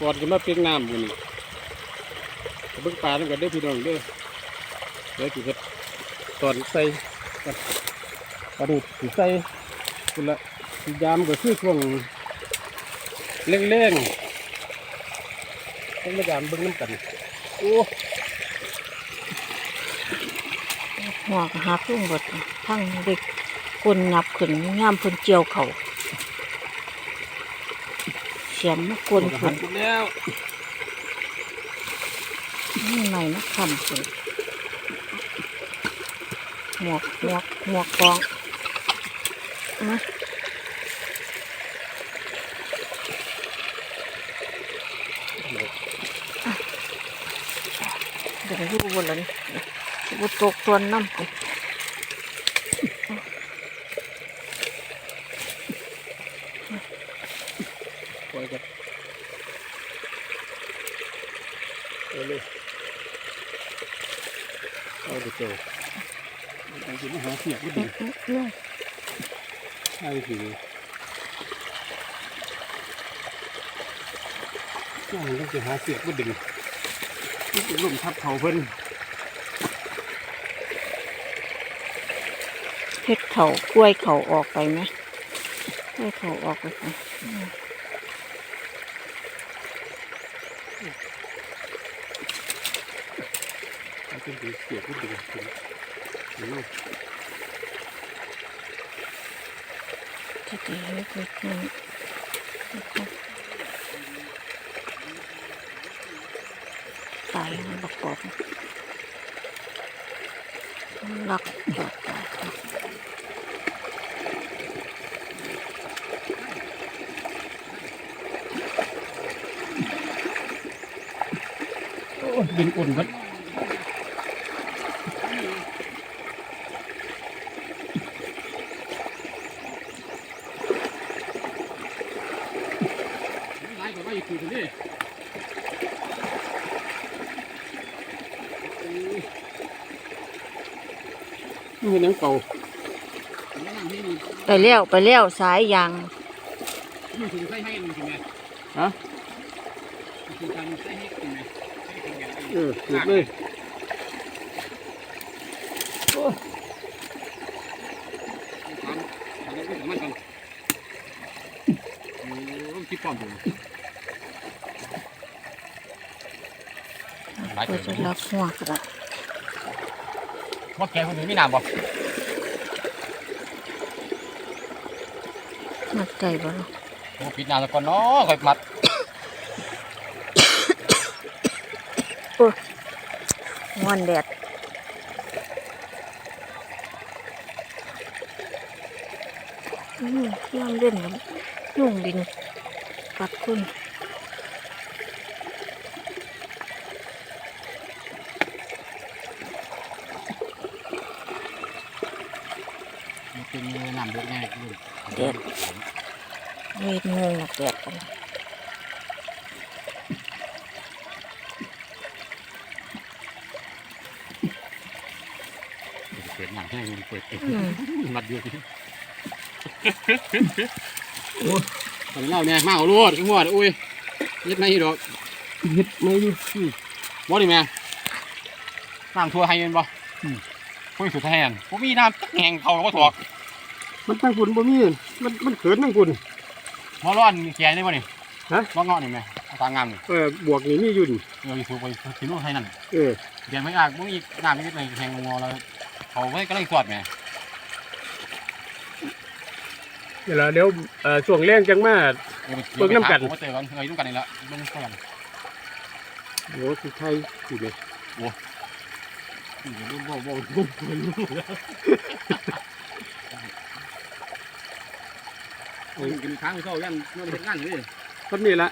กอดกันมาเปียกน้ำกันนี่เบิ่งปลาตั้งกันเด้อพี่น้องด้อเดี๋ยวสิเฮ็ดตอนใส่กันปลาดุกสิใส่คุณละยามก็คือช่วงเร่งๆต้องมายามเบิ่งน้ำกันโอ้หัวกหักลงเบิดทั้งเด็กคนนับขึ้นย่ามเพิ่นเจียวเขา เสียมมากวนหัขึ้นนแล้วนี่ใหม่นะคำขึ้นหมวกหมวกหมวกกองนะเดี๋ยวอยู่บนแล้วนี่บนตกตัวน้ำไป ปล่อยกัน เอาเลยเอาเดี๋ยวเจอเอาสิมาหาเสียบก็ดีอื้อใช่สิย่างต้องจะหาเสียบก็ดึงนี่เป็นลมทับเขาเพิ่นเฮ็ดเขากล้วยเขาออกไปไหมกล้วยเขาออกไปไหม อืมเอาเป็นเสียบก็ดึงถึงถึงจะดีให้เกิดขึ้นตายมันประกอบลักจอดตายครับโอ้ดินอุ่นเพิ่นกว่าว่าอีก คือคนนี้นี่เป็นหนังเก่าไปเลี้ยวไปเลี้ยวสายยางอยู่ถึงไส้ให้มันใช่ไหมฮะถึงการไส้ให้ใช่ไหมเออหยุดเลยโอ้ทำทำให้มันกันโอ้ที่ป้อมผม ก็จะลักหัวกระว่าแกคนนี้มีน้ำบ่มัดใจบ่ล่ะโอ้ปิดน้ำแล้วก่อนเนาะค่อยมัดงอนแดดอืมย่ามเล่นกับยุ่งดินกัดคุณ เป็นน้ำเยอะแน่คุณแดดเวทงงแดดกันเปิดน้ำให้มันเปิดอืมมัดเยอะทีโอ้ตอนเล่าเนี่ยมาเอาลวดขึ้นหัวอุ้ยยึดไม่ดอกเฮ็ดไม่ดีบ่ดิแม่น้ำทั่วให้มันบ่ คุยสุดแทนผมมีน้ำตักแหงเขาก็ถอกมันตั้งฝุ่นบ่มีมันมันเขินตั้งฝุ่นมอร้อนมีแกนได้บ่นี่ฮะว่าเงาะนี่แม่ทางงามนี่เออบวกนี่มีอยู่นี่เอออยู่ถูกไปที่นู่นให้นั่นเออเดี๋ยวไม่อากมึงอีกน้ำไม่ได้แหงงอแล้วเขาไว้ก็เลยสวดแม่เดี๋ยวล่ะเดี๋ยวเอ่อช่วงแรงจังมาเบิ่งน้ำกันผมเจอกันเฮ้ยน้ำกันนี่ละเบิ่งก่อนโอ้สุดท้ายสิเลย บ่บ่บ่บ่กินค้างเข้ายันมันเป็นงานเลยคนนี้ละ